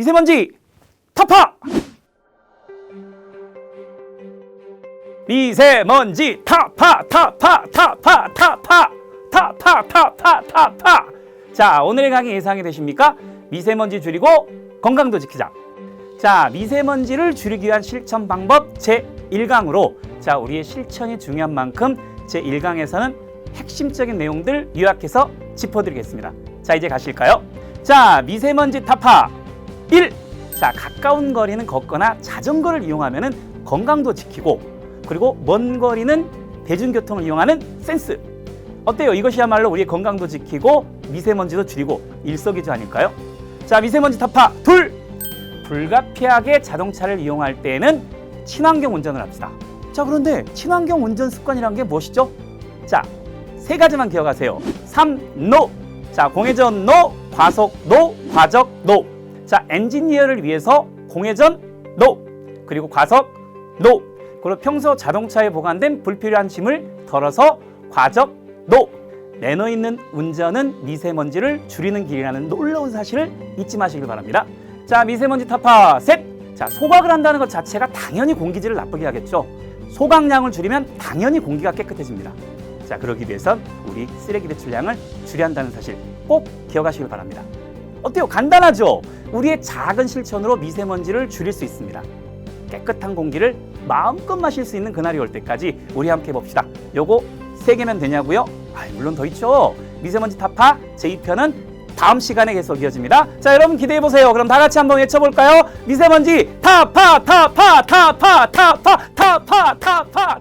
미세먼지 타파! 미세먼지 타파 타파 타파 타파 타파 타파 타파 자 오늘의 강의 예상이 되십니까? 미세먼지 줄이고 건강도 지키자 자 미세먼지를 줄이기 위한 실천 방법 제 1강으로 자 우리의 실천이 중요한 만큼 제 1강에서는 핵심적인 내용들 요약해서 짚어드리겠습니다 자 이제 가실까요? 자 미세먼지 타파 1. 자 가까운 거리는 걷거나 자전거를 이용하면 건강도 지키고 그리고 먼 거리는 대중교통을 이용하는 센스. 어때요? 이것이야말로 우리의 건강도 지키고 미세먼지도 줄이고 일석이조 아닐까요? 자, 미세먼지 타파 둘. 불가피하게 자동차를 이용할 때에는 친환경 운전을 합시다. 자, 그런데 친환경 운전 습관이란 게 무엇이죠? 자, 세 가지만 기억하세요. 3. 노. 자, 공회전 노, 과속 노, 과적 노. 자, 엔지니어를 위해서 공회전 노. 그리고 과속 노. 그리고 평소 자동차에 보관된 불필요한 짐을 덜어서 과적 노. 매너 있는 운전은 미세먼지를 줄이는 길이라는 놀라운 사실을 잊지 마시길 바랍니다. 자, 미세먼지 타파 셋. 자, 소각을 한다는 것 자체가 당연히 공기질을 나쁘게 하겠죠. 소각량을 줄이면 당연히 공기가 깨끗해집니다. 자, 그러기 위해선 우리 쓰레기 배출량을 줄여야 한다는 사실 꼭 기억하시길 바랍니다. 어때요? 간단하죠? 우리의 작은 실천으로 미세먼지를 줄일 수 있습니다. 깨끗한 공기를 마음껏 마실 수 있는 그날이 올 때까지 우리 함께 봅시다. 요거 세 개면 되냐고요? 아, 물론 더 있죠. 미세먼지 타파 제2편은 다음 시간에 계속 이어집니다. 자, 여러분 기대해 보세요. 그럼 다 같이 한번 외쳐 볼까요? 미세먼지 타파 타파 타파 타파 타파 타파 타파